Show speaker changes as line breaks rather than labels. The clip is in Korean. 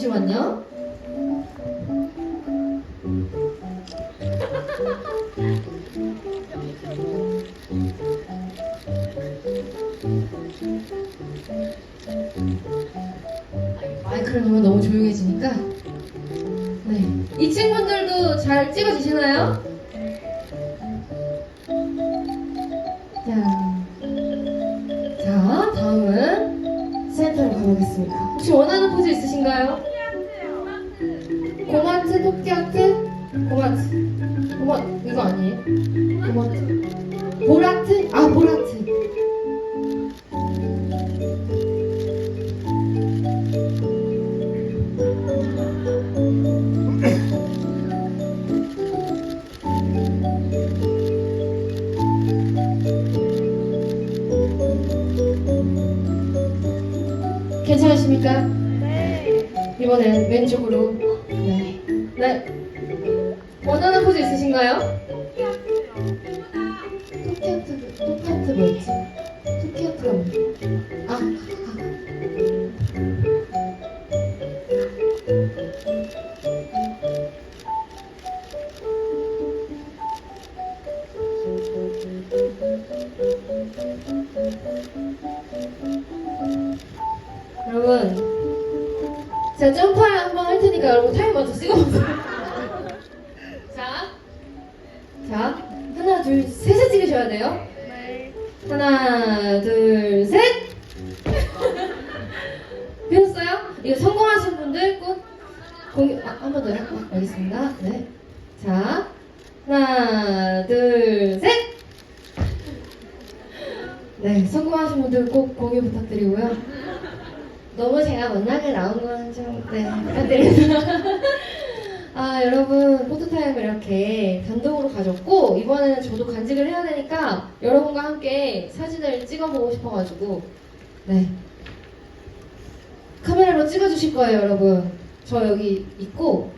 잠시만요. 마이크를 보면 너무 조용해지니까. 네. 이 친구들도 잘 찍어주시나요? 자. 자, 다음은 센터로 가보겠습니다. 혹시 원하는 포즈 있으신가요? 고마트, 토끼아트, 고마트. 고마, 이거 아니에요? 고마트. 보라트? 아, 보라트. 괜찮으십니까? 이번엔 왼쪽으로. 네. 네. 원하는 포즈 있으신가요? 토끼아트, 토끼아트 뭐였지? 토끼아트가 뭐지? 아, 아. 여러분, 제가 점프 한번 할 테니까 여러분 타임 먼저 찍어보세요. 자, 자, 하나, 둘, 셋을 찍으셔야 돼요. 하나, 둘, 셋! 배웠어요? 이거 성공하신 분들 꼭 공유, 아, 한 번 더요? 아, 알겠습니다. 네. 자, 하나, 둘, 셋! 네, 성공하신 분들 꼭 공유 부탁드리고요. 너무 제가 못나게 나온 건 좀, 네, 부탁드립니다. 아, 여러분, 포토타임을 이렇게 단독으로 가졌고, 이번에는 저도 간직을 해야 되니까, 여러분과 함께 사진을 찍어보고 싶어가지고, 네. 카메라로 찍어주실 거예요, 여러분. 저 여기 있고,